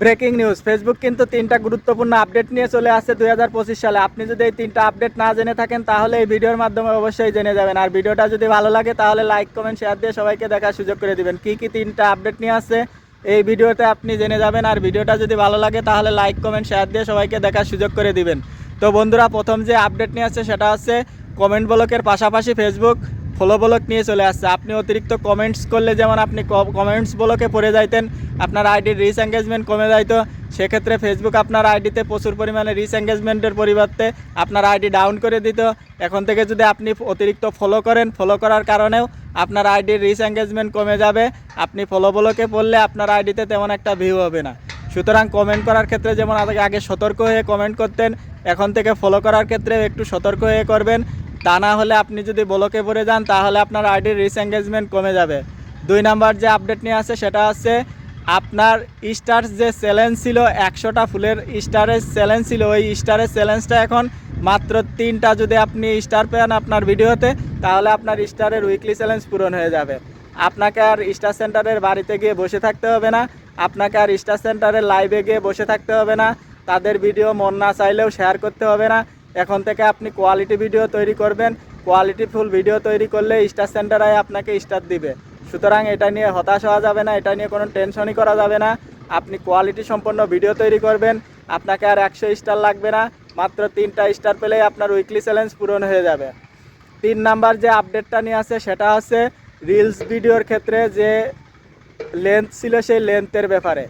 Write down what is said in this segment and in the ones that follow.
Breaking news. Facebook কিন্তু তিনটা গুরুত্বপূর্ণ আপডেট নিয়ে চলে আসছে দু হাজার পঁচিশ সালে। আপনি যদি এই তিনটা আপডেট না জেনে থাকেন, তাহলে এই ভিডিওর মাধ্যমে অবশ্যই জেনে যাবেন। আর ভিডিওটা যদি ভালো লাগে, তাহলে লাইক কমেন্ট শেয়ার দিয়ে সবাইকে দেখার সুযোগ করে দিবেন। কি কি তিনটা আপডেট নিয়ে আসছে, এই ভিডিওতে আপনি জেনে যাবেন। আর ভিডিওটা যদি ভালো লাগে, তাহলে লাইক কমেন্ট শেয়ার দিয়ে সবাইকে দেখার সুযোগ করে দিবেন। তো বন্ধুরা, প্রথম যে আপডেট নিয়ে আসছে, সেটা হচ্ছে কমেন্ট ব্লকের পাশাপাশি ফেসবুক ফলো ব্লক নিয়ে চলে আসছে। আপনি অতিরিক্ত কমেন্টস করলে যেমন আপনি কমেন্টস ব্লকে পড়ে যাইতেন, আপনার আইডির রিচ এঙ্গেজমেন্ট কমে যাইতো। সেক্ষেত্রে ফেসবুক আপনার আইডিতে প্রচুর পরিমাণে রিচ এঙ্গেজমেন্টের পরিবর্তে আপনার আইডি ডাউন করে দিত। এখন থেকে যদি আপনি অতিরিক্ত ফলো করেন ফলো করার কারণেও আপনার আইডির রিচ এঙ্গেজমেন্ট কমে যাবে। আপনি ফলো ব্লকে পড়লে আপনার আইডিতে তেমন একটা ভিউ হবে না। সুতরাং কমেন্ট করার ক্ষেত্রে যেমন আগে সতর্ক হয়ে কমেন্ট করতেন, এখন থেকে ফলো করার ক্ষেত্রে একটু সতর্ক হয়ে করবেন। তা না হলে আপনি যদি ব্লকে পড়ে যান, তাহলে আপনার আইডির রিচ এঙ্গেজমেন্ট কমে যাবে। দুই নাম্বার যে আপডেট নিয়ে আসে, সেটা হচ্ছে আপনার স্টার যে চ্যালেঞ্জ ছিল, একশোটা ফুলের স্টারের চ্যালেঞ্জ ছিল, ওই স্টারের চ্যালেঞ্জটা এখন মাত্র তিনটা যদি আপনি স্টার পেন আপনার ভিডিওতে, তাহলে আপনার স্টারের উইকলি চ্যালেঞ্জ পূরণ হয়ে যাবে। আপনাকে আর স্টার সেন্টারের বাড়িতে গিয়ে বসে থাকতে হবে না, আপনাকে আর স্টার সেন্টারের লাইভে গিয়ে বসে থাকতে হবে না, তাদের ভিডিও মন না চাইলেও শেয়ার করতে হবে না এখন থেকে আপনি কোয়ালিটি ভিডিও তৈরি করবেন। কোয়ালিটি ফুল ভিডিও তৈরি করলে স্টার সেন্টারায় আপনাকে স্টার দিবে। সুতরাং এটা নিয়ে হতাশ হওয়া যাবে না, এটা নিয়ে কোনো টেনশনই করা যাবে না। আপনি কোয়ালিটি সম্পন্ন ভিডিও তৈরি করবেন, আপনাকে আর একশো স্টার লাগবে না, মাত্র তিনটা স্টার পেলেই আপনার উইকলি চ্যালেঞ্জ পূরণ হয়ে যাবে। তিন নাম্বার যে আপডেটটা নিয়ে আসে সেটা হচ্ছে রিলস ভিডিওর ক্ষেত্রে যে লেন্থ ছিল সেই লেন্থের ব্যাপারে।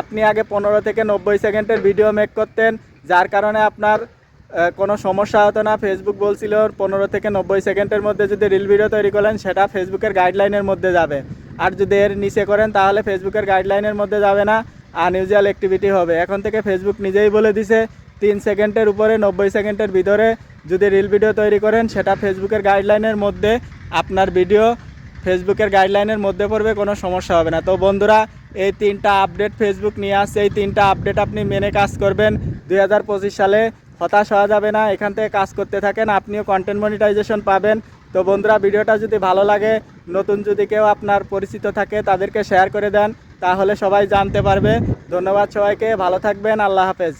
আপনি আগে পনেরো থেকে নব্বই সেকেন্ডের ভিডিও মেক করতেন, যার কারণে আপনার কোনো সমস্যা হতো না। ফেসবুক বলছিল, পনেরো থেকে নব্বই সেকেন্ডের মধ্যে যদি রিল ভিডিও তৈরি করেন, সেটা ফেসবুকের গাইডলাইনের মধ্যে যাবে। আর যদি এর নিচে করেন, তাহলে ফেসবুকের গাইডলাইনের মধ্যে যাবে না। আনইউজুয়াল অ্যাক্টিভিটি হবে। এখন থেকে ফেসবুক নিজেই বলে দিছে, তিন সেকেন্ডের উপরে, নব্বই সেকেন্ডের ভিতরে যদি রিল ভিডিও তৈরি করেন, সেটা ফেসবুকের গাইডলাইনের মধ্যে আপনার ভিডিও ফেসবুকের গাইডলাইনের মধ্যে পড়বে, কোনো সমস্যা হবে না। তো বন্ধুরা, এই তিনটা আপডেট ফেসবুক নিয়ে আসছে। এই তিনটা আপডেট আপনি মেনে কাজ করবেন। দু হাজার পঁচিশ সালে হতাশ হওয়া যাবে না, এখান থেকে কাজ করতে থাকেন, আপনিও কন্টেন্ট মনিটাইজেশন পাবেন। তো বন্ধুরা, ভিডিওটা যদি ভালো লাগে, নতুন যদি কেউ আপনার পরিচিত থাকে, তাদেরকে শেয়ার করে দেন, তাহলে সবাই জানতে পারবে। ধন্যবাদ সবাইকে, ভালো থাকবেন, আল্লাহ হাফেজ।